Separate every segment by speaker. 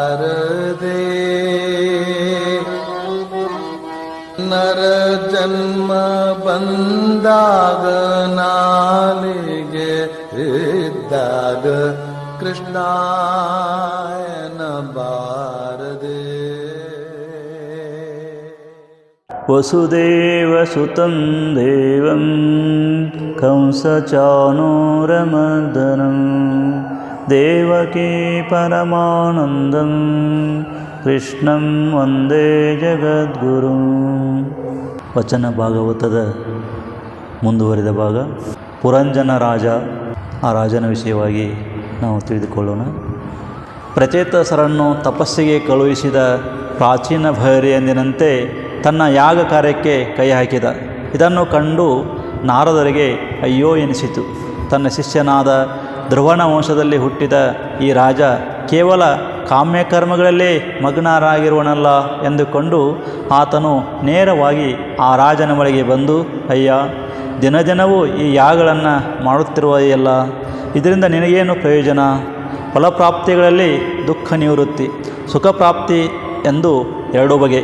Speaker 1: शारदे नरजन्म वन्दागनालि हृदाग कृष्णा वारदे
Speaker 2: वसुदेवसुतं देवं कंसचानोरमदनम् देवकी परमानन्दं ಕೃಷ್ಣಂ ವಂದೇ ಜಗದ್ಗುರು ವಚನ ಭಾಗವತದ ಮುಂದುವರಿದ ಭಾಗ ಪುರಂಜನ ರಾಜ ಆ ರಾಜನ ವಿಷಯವಾಗಿ ನಾವು ತಿಳಿದುಕೊಳ್ಳೋಣ ಪ್ರಚೇತಸರನ್ನು ತಪಸ್ಸಿಗೆ ಕಳುಹಿಸಿದ ಪ್ರಾಚೀನ ಭೈರಿ ಎಂದಿನಂತೆ ತನ್ನ ಯಾಗ ಕಾರ್ಯಕ್ಕೆ ಕೈ ಹಾಕಿದ ಇದನ್ನು ಕಂಡು ನಾರದರಿಗೆ ಅಯ್ಯೋ ಎನಿಸಿತು ತನ್ನ ಶಿಷ್ಯನಾದ ಧ್ರುವಣ ವಂಶದಲ್ಲಿ ಹುಟ್ಟಿದ ಈ ರಾಜ ಕೇವಲ ಕಾಮ್ಯಕರ್ಮಗಳಲ್ಲೇ ಮಗ್ನರಾಗಿರುವನಲ್ಲ ಎಂದುಕೊಂಡು ಆತನು ನೇರವಾಗಿ ಆ ರಾಜನ ಬಳಿಗೆ ಬಂದು, ಅಯ್ಯ, ದಿನ ದಿನವೂ ಈ ಯಾಗಗಳನ್ನು ಮಾಡುತ್ತಿರುವೆಯಲ್ಲ ಇದರಿಂದ ನಿನಗೇನು ಪ್ರಯೋಜನ? ಫಲಪ್ರಾಪ್ತಿಗಳಲ್ಲಿ ದುಃಖ ನಿವೃತ್ತಿ, ಸುಖಪ್ರಾಪ್ತಿ ಎಂದು ಎರಡು ಬಗೆ.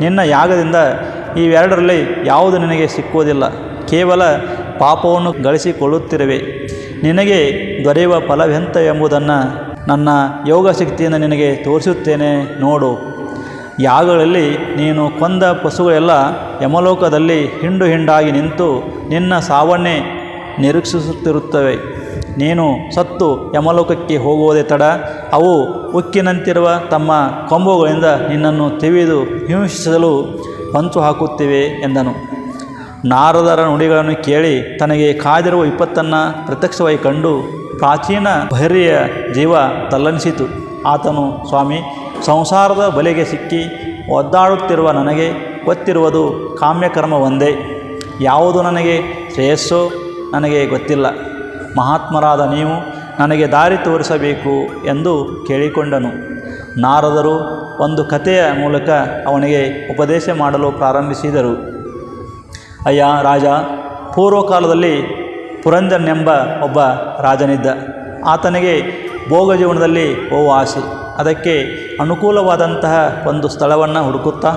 Speaker 2: ನಿನ್ನ ಯಾಗದಿಂದ ಇವೆರಡರಲ್ಲಿ ಯಾವುದು ನಿನಗೆ ಸಿಕ್ಕುವುದಿಲ್ಲ. ಕೇವಲ ಪಾಪವನ್ನು ಗಳಿಸಿಕೊಳ್ಳುತ್ತಿರುವೆ. ನಿನಗೆ ದೊರೆಯುವ ಫಲವೆಂತ ಎಂಬುದನ್ನು ನನ್ನ ಯೋಗ ಶಕ್ತಿಯಿಂದ ನಿನಗೆ ತೋರಿಸುತ್ತೇನೆ ನೋಡು. ಯಾಗಗಳಲ್ಲಿ ನೀನು ಕೊಂದ ಪಶುಗಳೆಲ್ಲ ಯಮಲೋಕದಲ್ಲಿ ಹಿಂಡು ಹಿಂಡಾಗಿ ನಿಂತು ನಿನ್ನ ಸಾವನ್ನೇ ನಿರೀಕ್ಷಿಸುತ್ತಿರುತ್ತವೆ. ನೀನು ಸತ್ತು ಯಮಲೋಕಕ್ಕೆ ಹೋಗುವುದೇ ತಡ, ಅವು ಉಕ್ಕಿನಂತಿರುವ ತಮ್ಮ ಕೊಂಬುಗಳಿಂದ ನಿನ್ನನ್ನು ತಿವಿದು ಹಿಂಸಿಸಲು ಹಂಚು ಹಾಕುತ್ತಿವೆ ಎಂದನು. ನಾರದರ ನುಡಿಗಳನ್ನು ಕೇಳಿ ತನಗೆ ಕಾದಿರುವ ವಿಪತ್ತನ್ನು ಪ್ರತ್ಯಕ್ಷವಾಗಿ ಕಂಡು ಪ್ರಾಚೀನ ಬಹಿರಿಯ ಜೀವ ತಲ್ಲನಿಸಿತು. ಆತನು, ಸ್ವಾಮಿ, ಸಂಸಾರದ ಬಲೆಗೆ ಸಿಕ್ಕಿ ಒದ್ದಾಡುತ್ತಿರುವ ನನಗೆ ಗೊತ್ತಿರುವುದು ಕಾಮ್ಯಕರ್ಮ ಒಂದೇ ಯಾವುದು ನನಗೆ ಶ್ರೇಯಸ್ಸೋ ನನಗೆ ಗೊತ್ತಿಲ್ಲ. ಮಹಾತ್ಮರಾದ ನೀವು ನನಗೆ ದಾರಿ ತೋರಿಸಬೇಕು ಎಂದು ಕೇಳಿಕೊಂಡನು. ನಾರದರು ಒಂದು ಕಥೆಯ ಮೂಲಕ ಅವನಿಗೆ ಉಪದೇಶ ಮಾಡಲು ಪ್ರಾರಂಭಿಸಿದರು. ಅಯ್ಯ ರಾಜ, ಪೂರ್ವಕಾಲದಲ್ಲಿ ಪುರಂಜನೆಂಬ ಒಬ್ಬ ರಾಜನಿದ್ದ. ಆತನಿಗೆ ಭೋಗ ಜೀವನದಲ್ಲಿ ಓ ಆಸೆ. ಅದಕ್ಕೆ ಅನುಕೂಲವಾದಂತಹ ಒಂದು ಸ್ಥಳವನ್ನು ಹುಡುಕುತ್ತಾ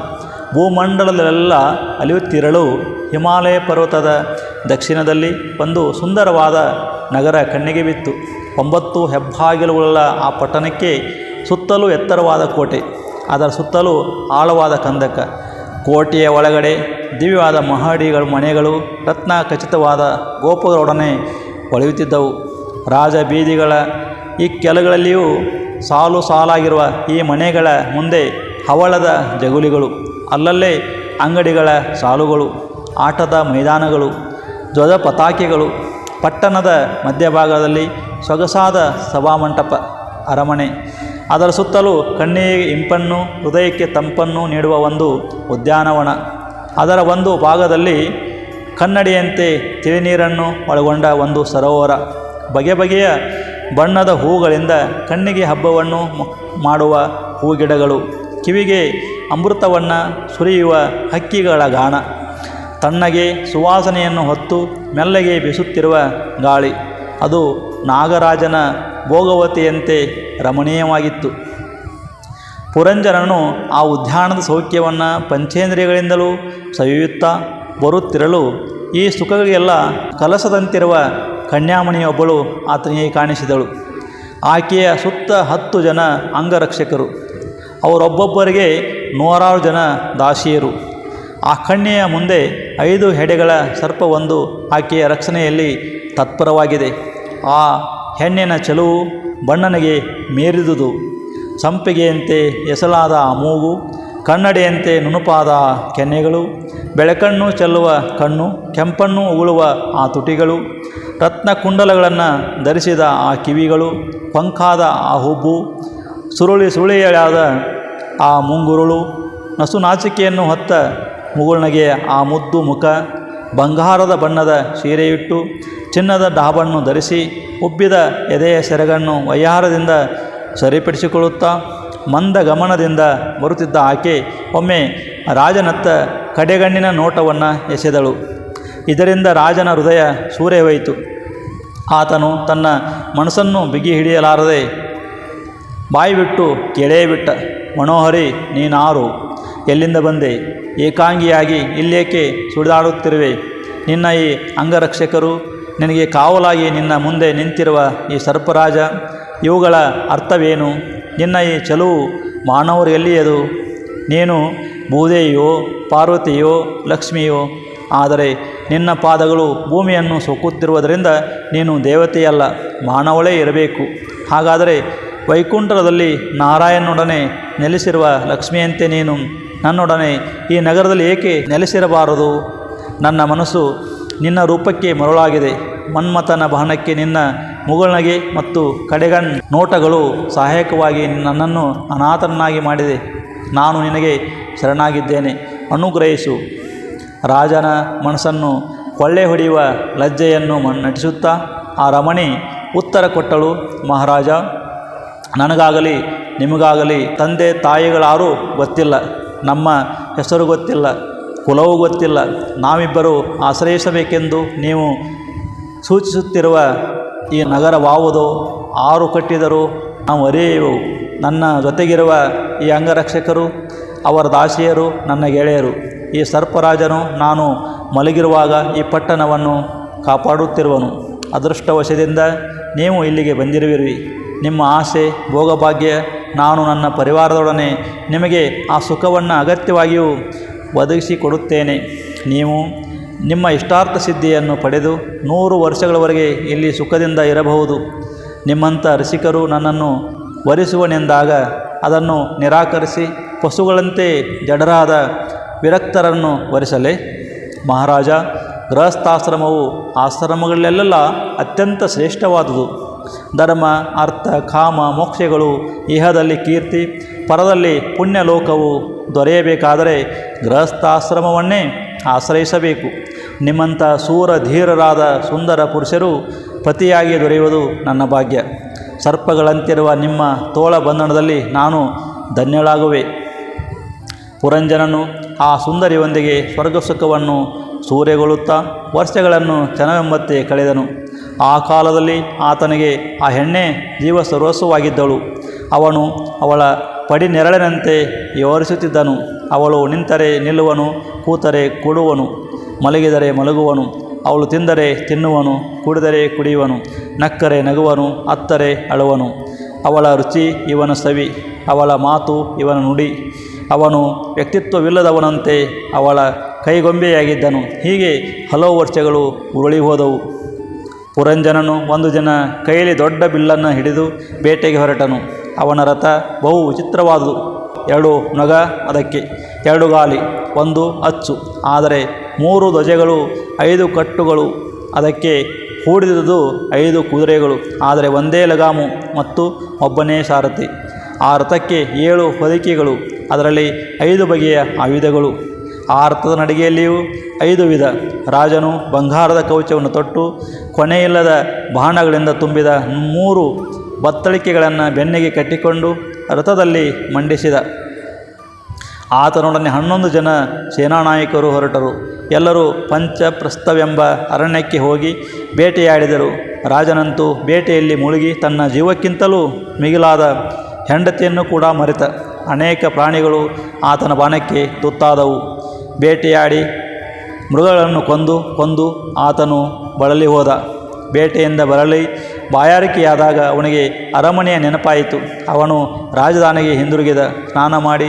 Speaker 2: ಭೂಮಂಡಲದಲ್ಲೆಲ್ಲ ತಿರಳು ಹಿಮಾಲಯ ಪರ್ವತದ ದಕ್ಷಿಣದಲ್ಲಿ ಒಂದು ಸುಂದರವಾದ ನಗರ ಕಣ್ಣಿಗೆ ಬಿತ್ತು. ಒಂಬತ್ತು ಹೆಬ್ಬಾಗಿಲುಗಳ ಆ ಪಟ್ಟಣಕ್ಕೆ ಸುತ್ತಲೂ ಎತ್ತರವಾದ ಕೋಟೆ. ಅದರ ಸುತ್ತಲೂ ಆಳವಾದ ಕಂದಕ. ಕೋಟೆಯ ಒಳಗಡೆ ದಿವ್ಯವಾದ ಮಹಡಿಗಳು, ಮನೆಗಳು ರತ್ನ ಖಚಿತವಾದ ಗೋಪುರದೊಡನೆ ಹೊಳೆಯುತ್ತಿದ್ದವು ರಾಜ ಬೀದಿಗಳ ಈ ಕೆಲಗಳಲ್ಲಿಯೂ ಸಾಲು ಸಾಲಾಗಿರುವ ಈ ಮನೆಗಳ ಮುಂದೆ ಹವಳದ ಜಗುಲಿಗಳು, ಅಲ್ಲಲ್ಲೇ ಅಂಗಡಿಗಳ ಸಾಲುಗಳು, ಆಟದ ಮೈದಾನಗಳು, ಧ್ವಜ ಪತಾಕೆಗಳು, ಪಟ್ಟಣದ ಮಧ್ಯಭಾಗದಲ್ಲಿ ಸೊಗಸಾದ ಸಭಾಮಂಟಪ, ಅರಮನೆ ಅದರ ಸುತ್ತಲೂ ಕಣ್ಣಿಗೆ ಇಂಪನ್ನು, ಹೃದಯಕ್ಕೆ ತಂಪನ್ನು ನೀಡುವ ಒಂದು ಉದ್ಯಾನವನ. ಅದರ ಒಂದು ಭಾಗದಲ್ಲಿ ಕನ್ನಡಿಯಂತೆ ತಿಳಿನೀರನ್ನು ಒಳಗೊಂಡ ಒಂದು ಸರೋವರ. ಬಗೆ ಬಗೆಯ ಬಣ್ಣದ ಹೂಗಳಿಂದ ಕಣ್ಣಿಗೆ ಹಬ್ಬವನ್ನು ಮಾಡುವ ಹೂಗಿಡಗಳು. ಕಿವಿಗೆ ಅಮೃತವನ್ನು ಸುರಿಯುವ ಹಕ್ಕಿಗಳ ಗಾಣ. ತಣ್ಣಗೆ ಸುವಾಸನೆಯನ್ನು ಹೊತ್ತು ಮೆಲ್ಲಗೆ ಬೀಸುತ್ತಿರುವ ಗಾಳಿ. ಅದು ನಾಗರಾಜನ ಭೋಗವತಿಯಂತೆ ರಮಣೀಯವಾಗಿತ್ತು. ಪುರಂಜನನು ಆ ಉದ್ಯಾನದ ಸೌಖ್ಯವನ್ನು ಪಂಚೇಂದ್ರಿಯಗಳಿಂದಲೂ ಸವಿಯುತ್ತಾ ಬರುತ್ತಿರಲು ಈ ಸುಖಗಳಿಗೆಲ್ಲ ಕಲಸದಂತಿರುವ ಕನ್ಯಾಮಣಿಯೊಬ್ಬಳು ಆತನಿಗೆ ಕಾಣಿಸಿದಳು. ಆಕೆಯ ಸುತ್ತ ಹತ್ತು ಜನ ಅಂಗರಕ್ಷಕರು. ಅವರೊಬ್ಬೊಬ್ಬರಿಗೆ ನೂರಾರು ಜನ ದಾಸಿಯರು. ಆ ಕಣ್ಣೆಯ ಮುಂದೆ ಐದು ಹೆಡೆಗಳ ಸರ್ಪವೊಂದು ಆಕೆಯ ರಕ್ಷಣೆಯಲ್ಲಿ ತತ್ಪರವಾಗಿದೆ. ಆ ಹೆಣ್ಣಿನ ಚೆಲುವು ಬಣ್ಣನಿಗೆ ಮೇರಿದುದು. ಸಂಪಿಗೆಯಂತೆ ಎಸಲಾದ ಮೂಗು, ಕನ್ನಡಿಯಂತೆ ನುಣುಪಾದ ಕೆನ್ನೆಗಳು, ಬೆಳಕಣ್ಣು ಚೆಲ್ಲುವ ಕಣ್ಣು, ಕೆಂಪಣ್ಣು ಉಗುಳುವ ಆ ತುಟಿಗಳು ರತ್ನ ಕುಂಡಲಗಳನ್ನು ಧರಿಸಿದ ಆ ಕಿವಿಗಳು, ಪಂಕಾದ ಆ ಹುಬ್ಬು, ಸುರುಳಿ ಸುರುಳಿಯಾದ ಆ ಮುಂಗುರುಳು, ನಸುನಾಚಿಕೆಯನ್ನು ಹೊತ್ತ ಮುಗುಳ್ನಗೆ ಆ ಮುದ್ದು ಮುಖ ಬಂಗಾರದ ಬಣ್ಣದ ಸೀರೆಯಿಟ್ಟು ಚಿನ್ನದ ಡಾಬನ್ನು ಧರಿಸಿ ಉಬ್ಬಿದ ಎದೆಯ ಸೆರಗನ್ನು ವಯ್ಯಾರದಿಂದ ಸರಿಪಡಿಸಿಕೊಳ್ಳುತ್ತಾ ಮಂದ ಗಮನದಿಂದ ಬರುತ್ತಿದ್ದ ಆಕೆ ಒಮ್ಮೆ ರಾಜನತ್ತ ಕಡೆಗಣ್ಣಿನ ನೋಟವನ್ನು ಎಸೆದಳು. ಇದರಿಂದ ರಾಜನ ಹೃದಯ ಸೂರೆಹೋಯಿತು. ಆತನು ತನ್ನ ಮನಸ್ಸನ್ನು ಬಿಗಿ ಹಿಡಿಯಲಾರದೆ ಬಾಯಿ ಬಿಟ್ಟು ಬಿಟ್ಟ, ಮನೋಹರಿ, ನೀನಾರು? ಎಲ್ಲಿಂದ ಬಂದೆ? ಏಕಾಂಗಿಯಾಗಿ ಇಲ್ಲೇಕೆ ಸುಳಿದಾಡುತ್ತಿರುವೆ? ನಿನ್ನ ಈ ಅಂಗರಕ್ಷಕರು ನಿನಗೆ ಕಾವಲಾಗಿ ನಿನ್ನ ಮುಂದೆ ನಿಂತಿರುವ ಈ ಸರ್ಪರಾಜ, ಇವುಗಳ ಅರ್ಥವೇನು? ನಿನ್ನ ಈ ಚಲುವು ಮಾನವರು ಎಲ್ಲಿಯದು? ನೀನು ಭೂದೇವಿಯೋ, ಪಾರ್ವತಿಯೋ, ಲಕ್ಷ್ಮಿಯೋ? ಆದರೆ ನಿನ್ನ ಪಾದಗಳು ಭೂಮಿಯನ್ನು ಸೊಕ್ಕುತ್ತಿರುವುದರಿಂದ ನೀನು ದೇವತೆಯಲ್ಲ, ಮಾನವಳೇ ಇರಬೇಕು. ಹಾಗಾದರೆ ವೈಕುಂಠದಲ್ಲಿ ನಾರಾಯಣನೊಡನೆ ನೆಲೆಸಿರುವ ಲಕ್ಷ್ಮಿಯಂತೆ ನೀನು ನನ್ನೊಡನೆ ಈ ನಗರದಲ್ಲಿ ಏಕೆ ನೆಲೆಸಿರಬಾರದು? ನನ್ನ ಮನಸ್ಸು ನಿನ್ನ ರೂಪಕ್ಕೆ ಮರುಳಾಗಿದೆ. ಮನ್ಮಥನ ಬಾಣಕ್ಕೆ ನಿನ್ನ ಮುಗುಳ್ನಗೆ ಮತ್ತು ಕಡೆಗಣ್ ನೋಟಗಳು ಸಹಾಯಕವಾಗಿ ನನ್ನನ್ನು ಅನಾಥನನ್ನಾಗಿ ಮಾಡಿದೆ. ನಾನು ನಿನಗೆ ಶರಣಾಗಿದ್ದೇನೆ. ಅನುಗ್ರಹಿಸು. ರಾಜನ ಮನಸ್ಸನ್ನು ಕೊಳ್ಳೆ ಹೊಡೆಯುವ ಲಜ್ಜೆಯನ್ನು ನಟಿಸುತ್ತಾ, ಆ ರಮಣಿ ಉತ್ತರ ಕೊಟ್ಟಳು, ಮಹಾರಾಜ, ನನಗಾಗಲಿ, ನಿಮಗಾಗಲಿ ತಂದೆ ತಾಯಿಗಳಾರೂ ಗೊತ್ತಿಲ್ಲ. ನಮ್ಮ ಹೆಸರು ಗೊತ್ತಿಲ್ಲ, ಕುಲವೂ ಗೊತ್ತಿಲ್ಲ. ನಾವಿಬ್ಬರು ಆಶ್ರಯಿಸಬೇಕೆಂದು ನೀವು ಸೂಚಿಸುತ್ತಿರುವ ಈ ನಗರವಾವುದೋ ಆರು ಕಟ್ಟಿದರು ನಾವು ಅರಿಯೆವು. ನನ್ನ ಜೊತೆಗಿರುವ ಈ ಅಂಗರಕ್ಷಕರು, ಅವರ ದಾಸಿಯರು, ನನ್ನ ಗೆಳೆಯರು. ಈ ಸರ್ಪರಾಜನು ನಾನು ಮಲಗಿರುವಾಗ ಈ ಪಟ್ಟಣವನ್ನು ಕಾಪಾಡುತ್ತಿರುವನು. ಅದೃಷ್ಟವಶದಿಂದ ನೀವು ಇಲ್ಲಿಗೆ ಬಂದಿರುವಿರಿ. ನಿಮ್ಮ ಆಸೆ, ಭೋಗಭಾಗ್ಯ ನಾನು ನನ್ನ ಪರಿವಾರದೊಡನೆ ನಿಮಗೆ ಆ ಸುಖವನ್ನು ಅಗತ್ಯವಾಗಿಯೂ ಒದಗಿಸಿಕೊಡುತ್ತೇನೆ. ನೀವು ನಿಮ್ಮ ಇಷ್ಟಾರ್ಥ ಸಿದ್ಧಿಯನ್ನು ಪಡೆದು ನೂರು ವರ್ಷಗಳವರೆಗೆ ಇಲ್ಲಿ ಸುಖದಿಂದ ಇರಬಹುದು. ನಿಮ್ಮಂಥ ರಸಿಕರು ನನ್ನನ್ನು ವರಿಸುವನೆಂದಾಗ ಅದನ್ನು ನಿರಾಕರಿಸಿ ಪಶುಗಳಂತೆ ಜಡರಾದ ವಿರಕ್ತರನ್ನು ವರಿಸಲೇ. ಮಹಾರಾಜ, ಗೃಹಸ್ಥಾಶ್ರಮವು ಆಶ್ರಮಗಳಲ್ಲೆಲ್ಲ ಅತ್ಯಂತ ಶ್ರೇಷ್ಠವಾದುದು. ಧರ್ಮ, ಅರ್ಥ, ಕಾಮ, ಮೋಕ್ಷಗಳು ಇಹದಲ್ಲಿ ಕೀರ್ತಿ, ಪರದಲ್ಲಿ ಪುಣ್ಯಲೋಕವು ದೊರೆಯಬೇಕಾದರೆ ಗೃಹಸ್ಥಾಶ್ರಮವನ್ನೇ ಆಶ್ರಯಿಸಬೇಕು. ನಿಮ್ಮಂಥ ಸೂರ ಧೀರರಾದ ಸುಂದರ ಪುರುಷರು ಪತಿಯಾಗಿ ದೊರೆಯುವುದು ನನ್ನ ಭಾಗ್ಯ. ಸರ್ಪಗಳಂತಿರುವ ನಿಮ್ಮ ತೋಳ ಬಂಧನದಲ್ಲಿ ನಾನು ಧನ್ಯಳಾಗುವೆ. ಪುರಂಜನನು ಆ ಸುಂದರಿಯೊಂದಿಗೆ ಸ್ವರ್ಗ ಸುಖವನ್ನು ಸೂರೆಗೊಳ್ಳುತ್ತಾ ವರ್ಷಗಳನ್ನು ಜನವೆಂಬತ್ತೆ ಕಳೆದನು. ಆ ಕಾಲದಲ್ಲಿ ಆತನಿಗೆ ಆ ಹೆಣ್ಣೆ ಜೀವ ಸರ್ವಸ್ವವಾಗಿದ್ದಳು. ಅವನು ಅವಳ ಪಡಿ ನೆರಳಿನಂತೆ ವಿವರಿಸುತ್ತಿದ್ದನು ಅವಳು ನಿಂತರೆ ನಿಲ್ಲುವನು, ಕೂತರೆ ಕೂಡುವನು. ಮಲಗಿದರೆ ಮಲಗುವನು, ಅವಳು ತಿಂದರೆ ತಿನ್ನುವನು, ಕುಡಿದರೆ ಕುಡಿಯುವನು, ನಕ್ಕರೆ ನಗುವನು, ಅತ್ತರೆ ಅಳುವನು. ಅವಳ ರುಚಿ ಇವನ ಸವಿ, ಅವಳ ಮಾತು ಇವನ ನುಡಿ. ಅವನು ವ್ಯಕ್ತಿತ್ವವಿಲ್ಲದವನಂತೆ ಅವಳ ಕೈಗೊಂಬೆಯಾಗಿದ್ದನು. ಹೀಗೆ ಹಲವು ವರ್ಷಗಳು ಉರುಳಿ ಹೋದವು ಪುರಂಜನನು ಒಂದು ಜನ ಕೈಯಲ್ಲಿ ದೊಡ್ಡ ಬಿಲ್ಲನ್ನು ಹಿಡಿದು ಬೇಟೆಗೆ ಹೊರಟನು. ಅವನ ರಥ ಬಹು ವಿಚಿತ್ರವಾದುದು. ಎರಡು ನಗ ಅದಕ್ಕೆ, ಎರಡು ಗಾಲಿ, ಒಂದು ಅಚ್ಚು. ಆದರೆ ಮೂರು ಧ್ವಜಗಳು, ಐದು ಕಟ್ಟುಗಳು, ಅದಕ್ಕೆ ಹೂಡಿದುದು ಐದು ಕುದುರೆಗಳು. ಆದರೆ ಒಂದೇ ಲಗಾಮು ಮತ್ತು ಒಬ್ಬನೇ ಸಾರಥಿ. ಆ ರಥಕ್ಕೆ ಏಳು ಹೊದಿಕೆಗಳು, ಅದರಲ್ಲಿ ಐದು ಬಗೆಯ ಆಯುಧಗಳು. ಆ ರಥದ ನಡಿಗೆಯಲ್ಲಿಯೂ ಐದು ವಿಧ ರಾಜನು ಬಂಗಾರದ ಕವಚವನ್ನು ತೊಟ್ಟು ಕೊನೆಯಿಲ್ಲದ ಬಾಣಗಳಿಂದ ತುಂಬಿದ ಮೂರು ಬತ್ತಳಿಕೆಗಳನ್ನು ಬೆನ್ನಿಗೆ ಕಟ್ಟಿಕೊಂಡು ರಥದಲ್ಲಿ ಮಂಡಿಸಿದ. ಆತನೊಡನೆ ಹನ್ನೊಂದು ಜನ ಸೇನಾನಾಯಕರು ಹೊರಟರು. ಎಲ್ಲರೂ ಪಂಚಪ್ರಸ್ಥವೆಂಬ ಅರಣ್ಯಕ್ಕೆ ಹೋಗಿ ಬೇಟೆಯಾಡಿದರು. ರಾಜನಂತೂ ಬೇಟೆಯಲ್ಲಿ ಮುಳುಗಿ ತನ್ನ ಜೀವಕ್ಕಿಂತಲೂ ಮಿಗಿಲಾದ ಹೆಂಡತಿಯನ್ನು ಕೂಡ ಮರೆತ ಅನೇಕ ಪ್ರಾಣಿಗಳು ಆತನ ಬಾಣಕ್ಕೆ ತುತ್ತಾದವು. ಬೇಟೆಯಾಡಿ ಮೃಗಗಳನ್ನು ಕೊಂದು ಕೊಂದು ಆತನು ಬಳಲಿ ಹೋದ. ಬೇಟೆಯಿಂದ ಬರಲಿ ಬಾಯಾರಿಕೆಯಾದಾಗ ಅವನಿಗೆ ಅರಮನೆಯ ನೆನಪಾಯಿತು. ಅವನು ರಾಜಧಾನಿಗೆ ಹಿಂದಿರುಗಿದ. ಸ್ನಾನ ಮಾಡಿ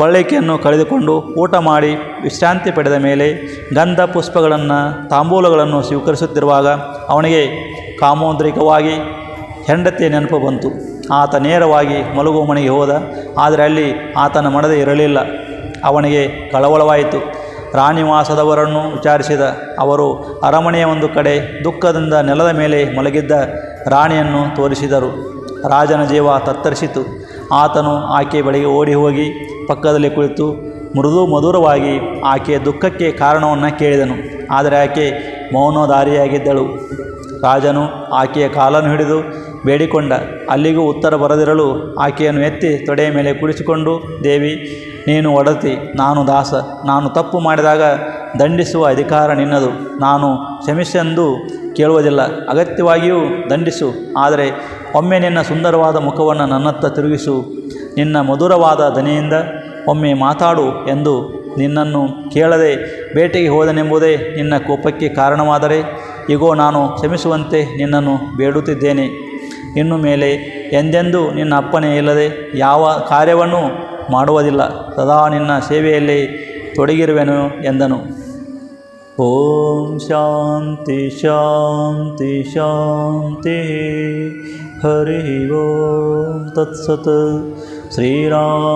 Speaker 2: ಬಳ್ಳಿಕೆಯನ್ನು ಕಳೆದುಕೊಂಡು ಊಟ ಮಾಡಿ ವಿಶ್ರಾಂತಿ ಪಡೆದ ಮೇಲೆ ಗಂಧ ಪುಷ್ಪಗಳನ್ನು ತಾಂಬೂಲಗಳನ್ನು ಸ್ವೀಕರಿಸುತ್ತಿರುವಾಗ ಅವನಿಗೆ ಕಾಮೋದ್ರಿಕವಾಗಿ ಹೆಂಡತಿಯ ನೆನಪು ಬಂತು. ಆತ ನೇರವಾಗಿ ಮಲಗುವ ಮನೆಗೆ ಹೋದ. ಆದರೆ ಅಲ್ಲಿ ಆತನ ಮನದೇ ಇರಲಿಲ್ಲ. ಅವನಿಗೆ ಕಳವಳವಾಯಿತು. ರಾಣಿವಾಸದವರನ್ನು ವಿಚಾರಿಸಿದ ಅವರು, ಅರಮನೆಯ ಒಂದು ಕಡೆ ದುಃಖದಿಂದ ನೆಲದ ಮೇಲೆ ಮಲಗಿದ್ದ ರಾಣಿಯನ್ನು ತೋರಿಸಿದರು. ರಾಜನ ಜೀವ ತತ್ತರಿಸಿತು. ಆತನು ಆಕೆ ಬಳಿಗೆ ಓಡಿ ಹೋಗಿ ಪಕ್ಕದಲ್ಲಿ ಕುಳಿತು ಮೃದು ಮಧುರವಾಗಿ ಆಕೆಯ ದುಃಖಕ್ಕೆ ಕಾರಣವನ್ನು ಕೇಳಿದನು. ಆದರೆ ಆಕೆ ಮೌನಧಾರಿಯಾಗಿದ್ದಳು. ರಾಜನು ಆಕೆಯ ಕಾಲನ್ನು ಹಿಡಿದು ಬೇಡಿಕೊಂಡ. ಅಲ್ಲಿಗೂ ಉತ್ತರ ಬರದಿರಲು ಆಕೆಯನ್ನು ಎತ್ತಿ ತೊಡೆಯ ಮೇಲೆ ಕುಡಿಸಿಕೊಂಡು, ದೇವಿ, ನೀನು ಒಡತಿ, ನಾನು ದಾಸ. ನಾನು ತಪ್ಪು ಮಾಡಿದಾಗ ದಂಡಿಸುವ ಅಧಿಕಾರ ನಿನ್ನದು. ನಾನು ಕ್ಷಮಿಸೆಂದು ಕೇಳುವುದಿಲ್ಲ. ಅಗತ್ಯವಾಗಿಯೂ ದಂಡಿಸು. ಆದರೆ ಒಮ್ಮೆ ನಿನ್ನ ಸುಂದರವಾದ ಮುಖವನ್ನು ನನ್ನತ್ತ ತಿರುಗಿಸು. ನಿನ್ನ ಮಧುರವಾದ ದನಿಯಿಂದ ಒಮ್ಮೆ ಮಾತಾಡು ಎಂದು ನಿನ್ನನ್ನು ಕೇಳದೆ ಬೇಟೆಗೆ ಹೋದನೆಂಬುದೇ ನಿನ್ನ ಕೋಪಕ್ಕೆ ಕಾರಣವಾದರೆ ಈಗೋ ನಾನು ಕ್ಷಮಿಸುವಂತೆ ನಿನ್ನನ್ನು ಬೇಡುತ್ತಿದ್ದೇನೆ. ಇನ್ನು ಮೇಲೆ ಎಂದೆಂದೂ ನಿನ್ನ ಅಪ್ಪಣೆ ಇಲ್ಲದೆ ಯಾವ ಕಾರ್ಯವನ್ನು ಮಾಡುವುದಿಲ್ಲ. ಸದಾ ನಿನ್ನ ಸೇವೆಯಲ್ಲಿ ತೊಡಗಿರುವೆನು ಎಂದನು. ಓಂ ಶಾಂತಿ ಶಾಂತಿ ಶಾಂತಿ. ಹರಿ ಓಂ ತತ್ಸತ್. ಶ್ರೀರಾಮಕೃಷ್ಣಾರ್ಪಣಮಸ್ತು.